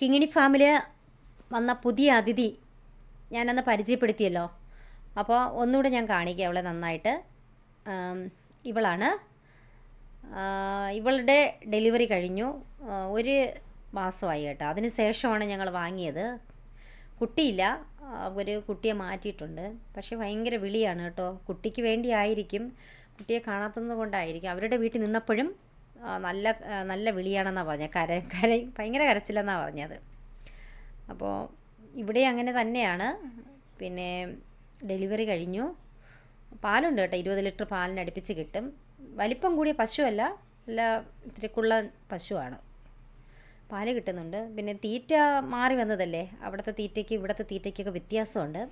കിങ്ങിണി ഫാമിൽ വന്ന പുതിയ അതിഥി ഞാനന്ന് പരിചയപ്പെടുത്തിയല്ലോ. അപ്പോൾ ഒന്നുകൂടെ ഞാൻ കാണിക്കാം അവളെ നന്നായിട്ട്. ഇവളാണ്. ഇവളുടെ ഡെലിവറി കഴിഞ്ഞു. ഒരു മാസമായി കേട്ടോ. അതിന് ശേഷമാണ് ഞങ്ങൾ വാങ്ങിയത്. കുട്ടിയില്ല. ഒരു കുട്ടിയെ മാറ്റിയിട്ടുണ്ട്. പക്ഷേ ഭയങ്കര വിളിയാണ് കേട്ടോ. കുട്ടിക്ക് വേണ്ടി ആയിരിക്കും. കുട്ടിയെ കാണാത്തത് കൊണ്ടായിരിക്കും. അവരുടെ വീട്ടിൽ നിന്നപ്പോഴും നല്ല നല്ല വിളിയാണെന്നാണ് പറഞ്ഞത്. കര കര ഭയങ്കര കരച്ചില്ലെന്നാണ് പറഞ്ഞത്. അപ്പോൾ ഇവിടെ അങ്ങനെ തന്നെയാണ്. പിന്നെ ഡെലിവറി കഴിഞ്ഞു. പാലുണ്ട് കേട്ടോ. ഇരുപത് ലിറ്റർ പാലിന് അടുപ്പിച്ച് കിട്ടും. വലിപ്പം കൂടിയ പശുവല്ല. നല്ല ഇത്തിരി പശുവാണ്. പാൽ കിട്ടുന്നുണ്ട്. പിന്നെ തീറ്റ മാറി വന്നതല്ലേ? അവിടുത്തെ തീറ്റയ്ക്ക് ഇവിടുത്തെ തീറ്റയ്ക്കൊക്കെ വ്യത്യാസമുണ്ട്.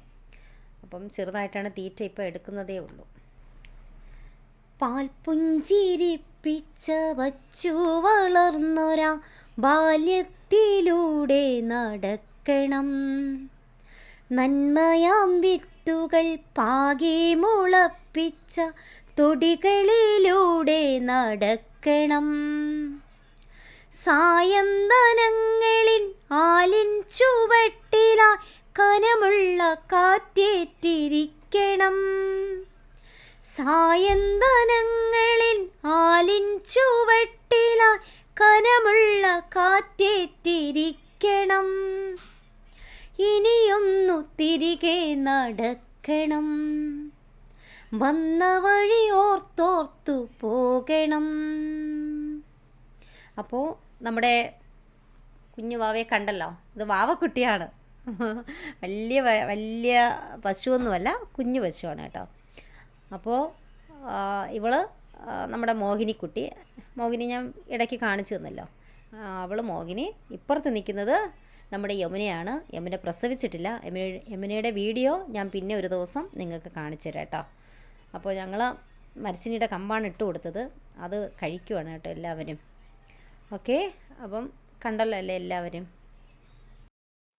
അപ്പം ചെറുതായിട്ടാണ് തീറ്റ ഇപ്പോൾ എടുക്കുന്നതേ ഉള്ളൂ. പാൽപുഞ്ചിരിപ്പിച്ച വച്ചു വളർന്നൊരാ ബാല്യത്തിലൂടെ നടക്കണം. നന്മയാം വിത്തുകൾ പാകെ മുളപ്പിച്ച തൊടികളിലൂടെ നടക്കണം. സായന്തനങ്ങളിൽ ആലിൻ ചുവട്ടിലായി കനമുള്ള കാറ്റേറ്റിരിക്കണം. സായന്തനങ്ങളിൽ ആലിൻ ചുവട്ടിലായി കനമുള്ള കാറ്റേറ്റിരിക്കണം. ഇനിയൊന്നു തിരികെ നടക്കണം. വന്ന വഴി ഓർത്തോർത്തു പോകണം. അപ്പോൾ നമ്മുടെ കുഞ്ഞു വാവയെ കണ്ടല്ലോ? ഇത് വാവക്കുട്ടിയാണ്. വലിയ വലിയ പശുവൊന്നുമല്ല കുഞ്ഞു പശുവാണ് കേട്ടോ. അപ്പോൾ ഇവൾ നമ്മുടെ മോഹിനിക്കുട്ടി മോഹിനി ഞാൻ ഇടയ്ക്ക് കാണിച്ചു തന്നല്ലോ. അവൾ മോഹിനി ഇപ്പുറത്ത് നിൽക്കുന്നത് നമ്മുടെ യമുനയാണ്. യമുന പ്രസവിച്ചിട്ടില്ല. യമുന യമുനയുടെ വീഡിയോ ഞാൻ പിന്നെ ഒരു ദിവസം നിങ്ങൾക്ക് കാണിച്ചു തരാം കേട്ടോ. അപ്പോൾ ഞങ്ങൾ മരച്ചിനിയുടെ കമ്പാണ് ഇട്ട് കൊടുത്തത്. അത് കഴിക്കുവാണ് കേട്ടോ എല്ലാവരും. ഓക്കെ? അപ്പം കണ്ടല്ലോ അല്ലേ എല്ലാവരും?